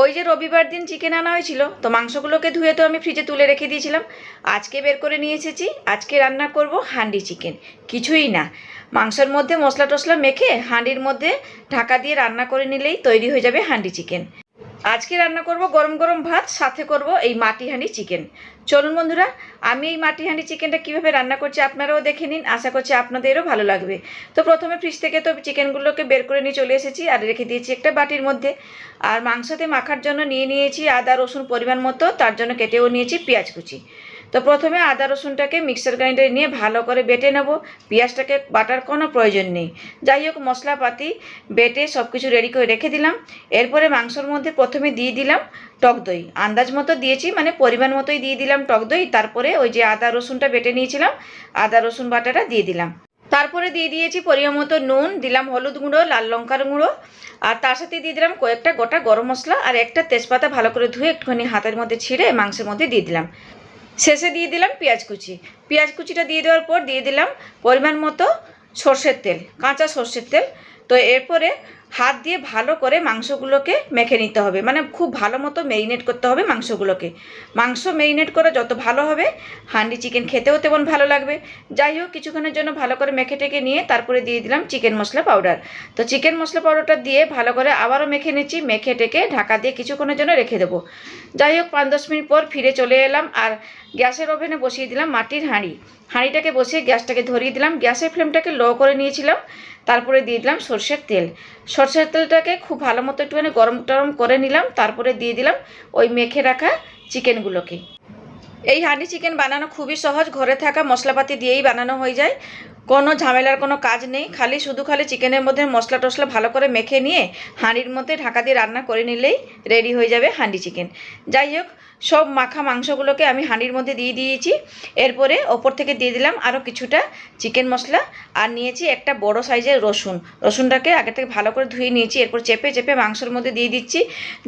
ওই যে রবিবার দিন চিকেন আনা হয়েছিল, তো মাংসগুলোকে ধুয়ে তো আমি ফ্রিজে তুলে রেখে দিয়েছিলাম। আজকে বের করে নিয়ে এসেছি, আজকে রান্না করব হান্ডি চিকেন কিছুই না। মাংসের মধ্যে মশলা টশলা মেখে হাঁডির মধ্যে ঢাকা দিয়ে রান্না করে নিলেই তৈরি হয়ে যাবে হান্ডি চিকেন আজকে রান্না করব গরম গরম ভাত, সাথে করব এই মাটি হাঁড়ি চিকেন। চলুন বন্ধুরা, আমি এই মাটি হাঁড়ি চিকেনটা কীভাবে রান্না করছি আপনারাও দেখে নিন, আশা করছি আপনাদেরও ভালো লাগবে। তো প্রথমে ফ্রিজ থেকে তো চিকেনগুলোকে বের করে নিয়ে চলে এসেছি আর রেখে দিয়েছি একটা বাটির মধ্যে। আর মাংসতে মাখার জন্য নিয়ে নিয়েছি আদা, রসুন পরিমাণ মতো, তার জন্য কেটেও নিয়েছি পেঁয়াজ কুচি। তো প্রথমে আদা রসুনটাকে মিক্সার গ্রাইন্ডারে নিয়ে ভালো করে বেটে নেব। পেঁয়াজটাকে বাটার কোনো প্রয়োজন নেই। যাই হোক, মশলাপাতি বেটে সব কিছু রেডি করে রেখে দিলাম। এরপরে মাংসর মধ্যে প্রথমে দিয়ে দিলাম টক দই। আন্দাজ মতো দিয়েছি মানে পরিমাণ মতোই দিয়ে দিলাম টক দই। তারপরে ওই যে আদা রসুনটা বেটে নিয়েছিলাম, আদা রসুন বাটাটা দিয়ে দিলাম। তারপরে দিয়ে দিয়েছি পরিমাণ মতো নুন, দিলাম হলুদ গুঁড়ো, লাল লঙ্কার গুঁড়ো। আর তার সাথে দিয়ে দিলাম কয়েকটা গোটা গরম মশলা আর একটা তেজপাতা ভালো করে ধুয়ে একটুখানি হাতের মধ্যে ছিঁড়ে মাংসের মধ্যে দিয়ে দিলাম। শেষে দিয়ে দিলাম পেঁয়াজ কুচি। পেঁয়াজ কুচিটা দিয়ে দেওয়ার পর দিয়ে দিলাম পরিমাণ মতো সর্ষের তেল, কাঁচা সর্ষের তেল। তো এরপরে হাত দিয়ে ভালো করে মাংসগুলোকে মেখে নিতে হবে। মানে খুব ভালো মতো মেরিনেট করতে হবে মাংসগুলোকে। মাংস মেরিনেট করা যত ভালো হবে, হান্ডি চিকেন খেতেও তেমন ভালো লাগবে। যাই হোক, কিছুক্ষণের জন্য ভালো করে মেখে টেকে নিয়ে তারপরে দিয়ে দিলাম চিকেন মশলা পাউডার তো চিকেন মশলা পাউডারটা দিয়ে ভালো করে আবারও মেখে নিচ্ছি, মেখে টেকে ঢাকা দিয়ে কিছুক্ষণের জন্য রেখে দেবো। যাই হোক, পাঁচ দশ মিনিট পর ফিরে চলে এলাম আর গ্যাসের ওভেনে বসিয়ে দিলাম মাটির হাঁড়ি। হাঁড়িটাকে বসিয়ে গ্যাসটাকে ধরিয়ে দিলাম। গ্যাসের ফ্লেমটাকে লো করে নিয়েছিলাম, তারপরে দিয়ে দিলাম সর্ষের তেল। সর্ষের তেলটাকে খুব ভালো মতো একটুখানি গরম টরম করে নিলাম, তারপরে দিয়ে দিলাম ওই মেখে রাখা চিকেনগুলোকে। এই হানি চিকেন বানানো খুবই সহজ, ঘরে থাকা মশলাপাতি দিয়েই বানানো হয়ে যায়। কোনো ঝামেলার কোনো কাজ নেই, খালি শুধু খালি চিকেনের মধ্যে মশলা টশলা ভালো করে মেখে নিয়ে হাঁড়ির মধ্যে ঢাকা দিয়ে রান্না করে নিলেই রেডি হয়ে যাবে হাঁড়ি চিকেন। যাই হোক, সব মাখা মাংসগুলোকে আমি হাঁড়ির মধ্যে দিয়ে দিয়েছি। এরপরে ওপর থেকে দিয়ে দিলাম আরও কিছুটা চিকেন মশলা আর নিয়েছি একটা বড় সাইজের রসুন। রসুনটাকে আগে থেকে ভালো করে ধুয়ে নিয়েছি, এরপর চেপে চেপে মাংসের মধ্যে দিয়ে দিচ্ছি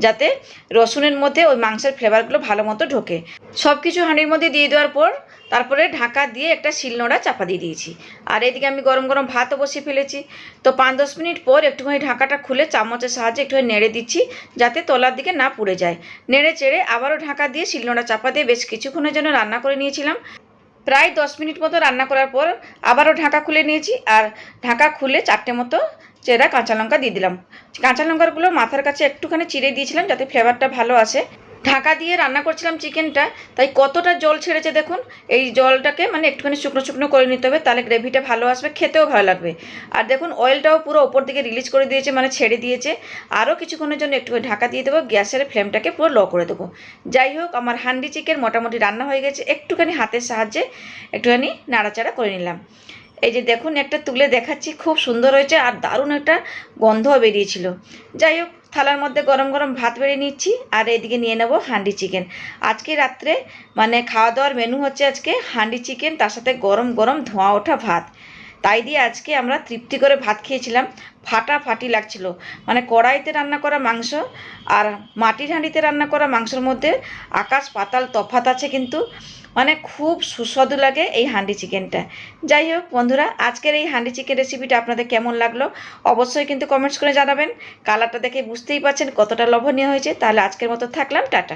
যাতে রসুনের মধ্যে ওই মাংসের ফ্লেভারগুলো ভালো মতো ঢোকে। সব কিছু হাঁড়ির মধ্যে দিয়ে দেওয়ার পর তারপরে ঢাকা দিয়ে একটা শিলনোড়া চাপা দিয়ে দিয়েছি। আর এদিকে আমি গরম গরম ভাতও বসিয়ে ফেলেছি। তো পাঁচ দশ মিনিট পর একটুখানি ঢাকাটা খুলে চামচের সাহায্যে একটুখানি নেড়ে দিচ্ছি যাতে তলার দিকে না পুড়ে যায়। নেড়ে চেড়ে আবারও ঢাকা দিয়ে শিলনোড়া চাপা দিয়ে বেশ কিছুক্ষণের জন্য রান্না করে নিয়েছিলাম। প্রায় দশ মিনিট মতো রান্না করার পর আবারও ঢাকা খুলে নিয়েছি আর ঢাকা খুলে চারটে মতো চেরা কাঁচা লঙ্কা দিয়ে দিলাম। কাঁচা লঙ্কাগুলো মাথার কাছে একটুখানি চিড়ে দিয়েছিলাম যাতে ফ্লেভারটা ভালো আসে। ঢাকা দিয়ে রান্না করছিলাম চিকেনটা, তাই কতটা জল ছেড়েছে দেখুন। এই জলটাকে মানে একটুখানি শুকনো শুকনো করে নিতে হবে, তাহলে গ্রেভিটা ভালো আসবে, খেতেও ভালো লাগবে। আর দেখুন অয়েলটাও পুরো ওপর দিকে রিলিজ করে দিয়েছে মানে ছেড়ে দিয়েছে। আরও কিছুক্ষণের জন্য একটু ঢাকা দিয়ে দেবো, গ্যাসের ফ্লেমটাকে পুরো ল করে দেবো। যাই হোক, আমার হান্ডি চিকেন মোটামুটি রান্না হয়ে গেছে, একটুখানি হাতের সাহায্যে একটুখানি নাড়াচাড়া করে নিলাম। এই যে দেখুন, একটা তুলে দেখাচ্ছি, খুব সুন্দর হয়েছে আর দারুণ একটা গন্ধও বেরিয়েছিল। যাই হোক থালার মধ্যে গরম গরম ভাত বেড়ে নিচ্ছি, আর এদিকে নিয়ে নেব হান্ডি চিকেন। আজকে রাত্রে মানে খাওয়া দাওয়ার মেনু হচ্ছে আজকে হান্ডি চিকেন, তার সাথে গরম গরম ধোঁয়া ওঠা ভাত। তাই দিয়ে আজকে আমরা তৃপ্তি করে ভাত খেয়েছিলাম। ফাটাফাটি লাগছিল। মানে কড়াইতে রান্না করা মাংস আর মাটির হাঁড়িতে রান্না করা মাংসের মধ্যে আকাশ পাতাল তফাত আছে কিন্তু। মানে খুব সুস্বাদু লাগে এই হান্ডি চিকেনটা। যাই হোক বন্ধুরা, আজকের এই হান্ডি চিকেন রেসিপিটা আপনাদের কেমন লাগল অবশ্যই কিন্তু কমেন্টস করে জানাবেন। কালারটা দেখে বুঝতেই পারছেন কতটা লোভনীয় হয়েছে। তাহলে আজকের মতো থাকলাম, টাটা।